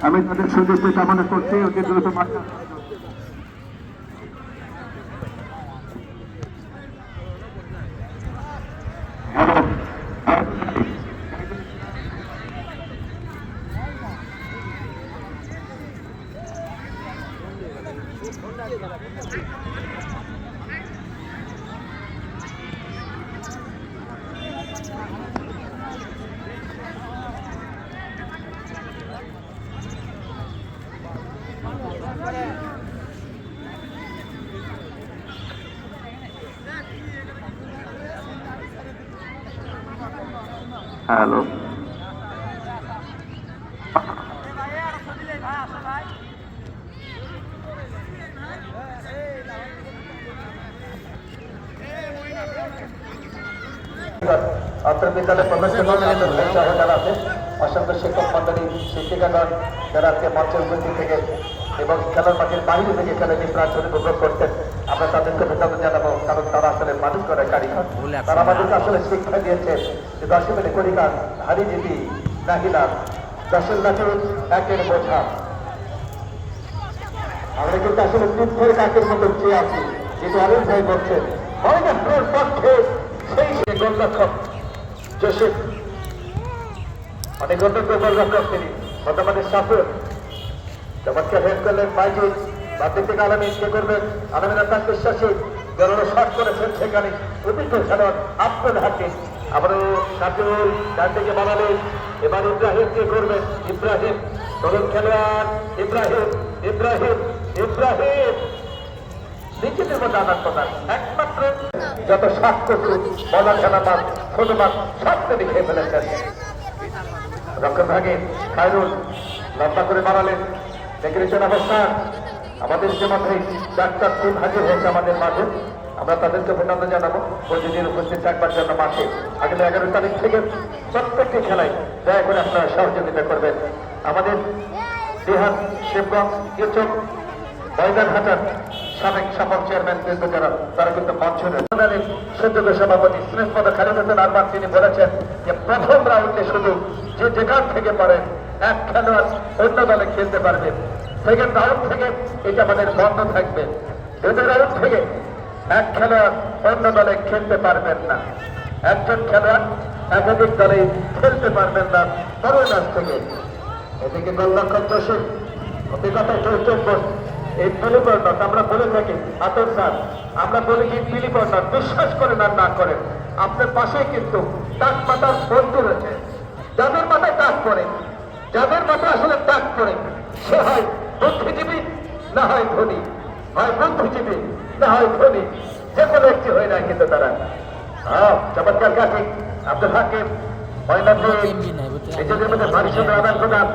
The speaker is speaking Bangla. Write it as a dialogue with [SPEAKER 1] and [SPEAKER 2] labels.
[SPEAKER 1] আমি তাদের সুদৃষ্টি কামনা করছি অতি দ্রুত মাঠে হ্যালো।
[SPEAKER 2] অত্র বিদ্যালয়ে প্রবেশ যারা আছে অসংখ্য শিক্ষক মন্ডলী, শিক্ষিকাগণ, যারা আজকে মঞ্চে উপস্থিত থেকে এবং খেলার মাঠের বাইরে থেকে খেলাটি প্রাচুর উপভোগ আমরা তাদেরকে ধন্যবাদ জানাব। কারণ তারা আসলে মানুষ করে কারিগর। তারা আমাদেরকে আসলে শিক্ষা দিয়েছে যে দশে মিলে করিকার হারি জিতি নাহিলা দশের লাঠি একের বোঝা। আমরা কিন্তু আসলে যুদ্ধের কাকের মতো চেয়ে আছি যেটা অনেক ভাই বলছেন মহেন্দ্রের পক্ষে সেই সে গোলরক্ষক জোসেফ অনেক অন্যতম গোলরক্ষক তিনি বর্তমানে সাফর। চমৎকার হেড করলেন মাইজুল বাদ্যিক থেকে আলামী কে করবেন? আলামিনা তার বিশ্বাসী। গরুড় শট করেছেন সেখানে অভিজ্ঞ খেলোয়াড় আব্দুল হাকিম। আবারও সাজুল ডান থেকে বানালেন এবার ইব্রাহিম কে করবেন ইব্রাহিম, তরুণ খেলোয়াড়, ইব্রাহিম ইব্রাহিম ইব্রাহিম। নিজেদের মধ্যে একমাত্র যত খেলা খায়রুল লম্বা করে বাড়ালেন। অবস্থান। আমাদের যে মাঠে ডাক্তার টিম হাজির হয়েছে আমাদের মাঠে, আমরা তাদেরকে অভিনন্দন জানাব। প্রতিদিন উপস্থিত থাকবার জন্য মাঠে। আগামী এগারো তারিখ থেকে প্রত্যেকটি খেলায় দয়া করে আপনারা সহযোগিতা করবেন। আমাদের বিহার শিবগঞ্জ ইউচক ময়দান হাটার সাবেক সফল চেয়ারম্যান কিন্তু যারা তারা কিন্তু মঞ্চ সদ্যোগ সভাপতি স্নেহপদ খালেদ হোসেন আরমান তিনি বলেছেন যে প্রথম রাউন্ডে শুধু যে যেখান থেকে পারেন, এক খেলোয়াড় অন্য দলে খেলতে পারবেন সেকেন্ড রাউন্ড থেকে এটা আমাদের বন্ধ থাকবে। দ্বিতীয় রাউন্ড থেকে এক খেলোয়াড় অন্য দলে খেলতে পারবেন না। একজন খেলোয়াড় একাধিক দলে খেলতে পারবেন না বড় ম্যাচ থেকে। এদিকে গোলরক্ষক দোষী অভিজ্ঞতা চৈতন্য এই পিলিপর্ণত আমরা বলে থাকি, আতর স্যার, আমরা বলি কি পিলিপর্ণত বিশ্বাস করেন আর না করেন, আপনার পাশেই কিন্তু টাক মাথার বন্ধু রয়েছে। যাদের মাথায় টাক করে যাদের মাথায় আসলে টাক করে সে হয় বুদ্ধিজীবী না হয় ধনী। হয় বুদ্ধিজীবী না হয় ধনী। যে কোনো একটি হয় না কিন্তু তারা। হ্যাঁ চমৎকার কাছে আব্দুল হাকিম ময়নাথ নিজেদের মধ্যে ভারী আদান প্রদান